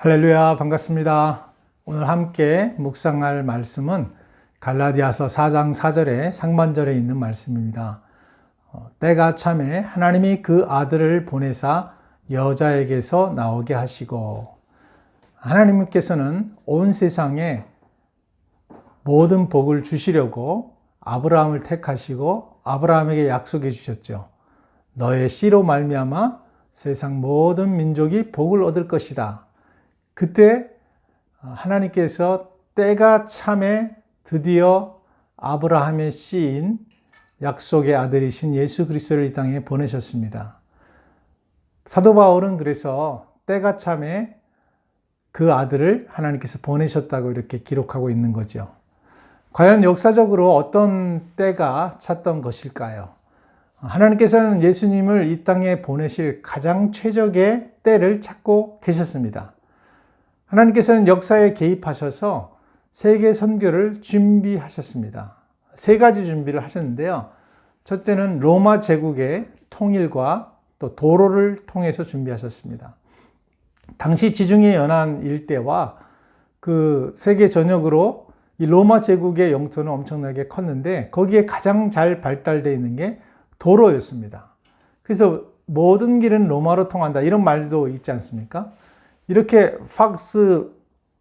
할렐루야 반갑습니다. 오늘 함께 묵상할 말씀은 갈라디아서 4장 4절에 상반절에 있는 말씀입니다. 어, 때가 참에 하나님이 그 아들을 보내사 여자에게서 나오게 하시고 하나님께서는 온 세상에 모든 복을 주시려고 아브라함을 택하시고 아브라함에게 약속해 주셨죠. 너의 씨로 말미암아 세상 모든 민족이 복을 얻을 것이다. 그때 하나님께서 때가 참에 드디어 아브라함의 씨인 약속의 아들이신 예수 그리스도를 이 땅에 보내셨습니다. 사도 바울은 그래서 때가 참에 그 아들을 하나님께서 보내셨다고 이렇게 기록하고 있는 거죠. 과연 역사적으로 어떤 때가 찼던 것일까요? 하나님께서는 예수님을 이 땅에 보내실 가장 최적의 때를 찾고 계셨습니다. 하나님께서는 역사에 개입하셔서 세계 선교를 준비하셨습니다. 세 가지 준비를 하셨는데요. 첫째는 로마 제국의 통일과 또 도로를 통해서 준비하셨습니다. 당시 지중해 연안 일대와 그 세계 전역으로 이 로마 제국의 영토는 엄청나게 컸는데 거기에 가장 잘 발달되어 있는 게 도로였습니다. 그래서 모든 길은 로마로 통한다 이런 말도 있지 않습니까? 이렇게 팍스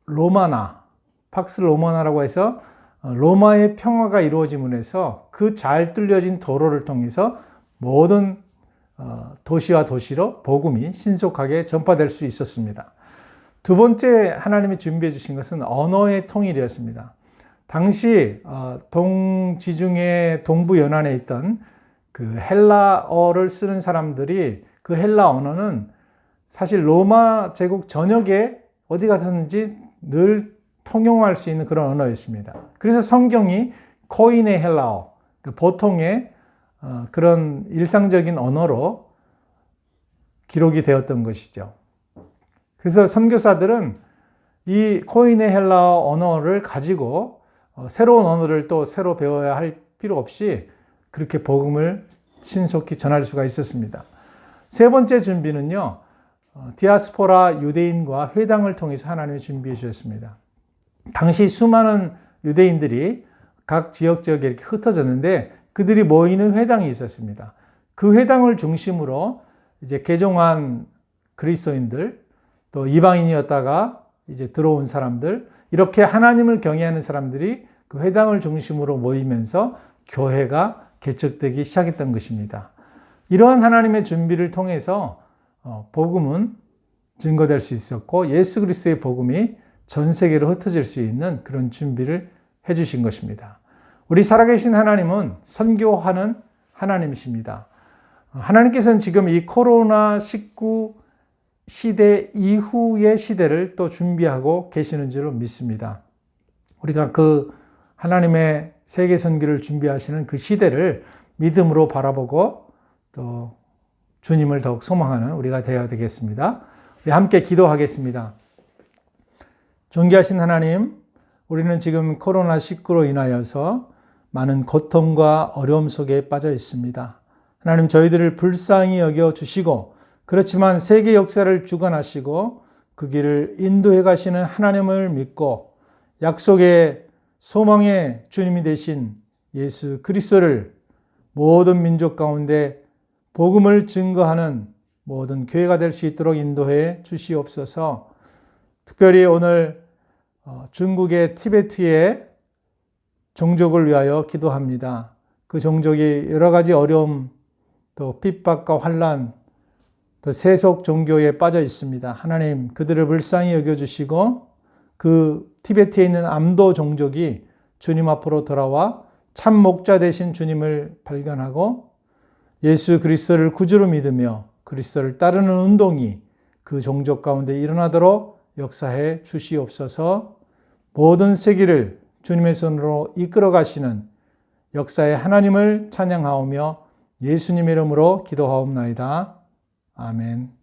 로마나, 팍스 로마나라고 해서 로마의 평화가 이루어짐을 해서 그 잘 뚫려진 도로를 통해서 모든 도시와 도시로 복음이 신속하게 전파될 수 있었습니다. 두 번째 하나님이 준비해 주신 것은 언어의 통일이었습니다. 당시 동지중해 동부 연안에 있던 그 헬라어를 쓰는 사람들이 그 헬라 언어는 사실 로마 제국 전역에 어디 가서든지 늘 통용할 수 있는 그런 언어였습니다. 그래서 성경이 코인의 헬라어, 그 보통의 그런 일상적인 언어로 기록이 되었던 것이죠. 그래서 선교사들은 이 코인의 헬라어 언어를 가지고 새로운 언어를 또 새로 배워야 할 필요 없이 그렇게 복음을 신속히 전할 수가 있었습니다. 세 번째 준비는요, 디아스포라 유대인과 회당을 통해서 하나님이 준비해 주셨습니다. 당시 수많은 유대인들이 각 지역 지역에 이렇게 흩어졌는데 그들이 모이는 회당이 있었습니다. 그 회당을 중심으로 이제 개종한 그리스도인들 또 이방인이었다가 이제 들어온 사람들 이렇게 하나님을 경외하는 사람들이 그 회당을 중심으로 모이면서 교회가 개척되기 시작했던 것입니다. 이러한 하나님의 준비를 통해서 복음은 증거될 수 있었고 예수 그리스도의 복음이 전 세계로 흩어질 수 있는 그런 준비를 해 주신 것입니다. 우리 살아계신 하나님은 선교하는 하나님이십니다. 하나님께서는 지금 이 코로나 19 시대 이후의 시대를 또 준비하고 계시는 줄로 믿습니다. 우리가 그 하나님의 세계 선교를 준비하시는 그 시대를 믿음으로 바라보고 또 주님을 더욱 소망하는 우리가 되어야 되겠습니다. 우리 함께 기도하겠습니다. 존귀하신 하나님, 우리는 지금 코로나19로 인하여서 많은 고통과 어려움 속에 빠져 있습니다. 하나님, 저희들을 불쌍히 여겨 주시고, 그렇지만 세계 역사를 주관하시고, 그 길을 인도해 가시는 하나님을 믿고, 약속의 소망의 주님이 되신 예수 그리스도를 모든 민족 가운데 복음을 증거하는 모든 교회가 될 수 있도록 인도해 주시옵소서. 특별히 오늘 중국의 티베트의 종족을 위하여 기도합니다. 그 종족이 여러 가지 어려움, 또 핍박과 환란, 또 세속 종교에 빠져 있습니다. 하나님 그들을 불쌍히 여겨 주시고 그 티베트에 있는 암도 종족이 주님 앞으로 돌아와 참 목자 되신 주님을 발견하고 예수 그리스도를 구주로 믿으며 그리스도를 따르는 운동이 그 종족 가운데 일어나도록 역사해 주시옵소서 모든 세계를 주님의 손으로 이끌어 가시는 역사의 하나님을 찬양하오며 예수님의 이름으로 기도하옵나이다. 아멘.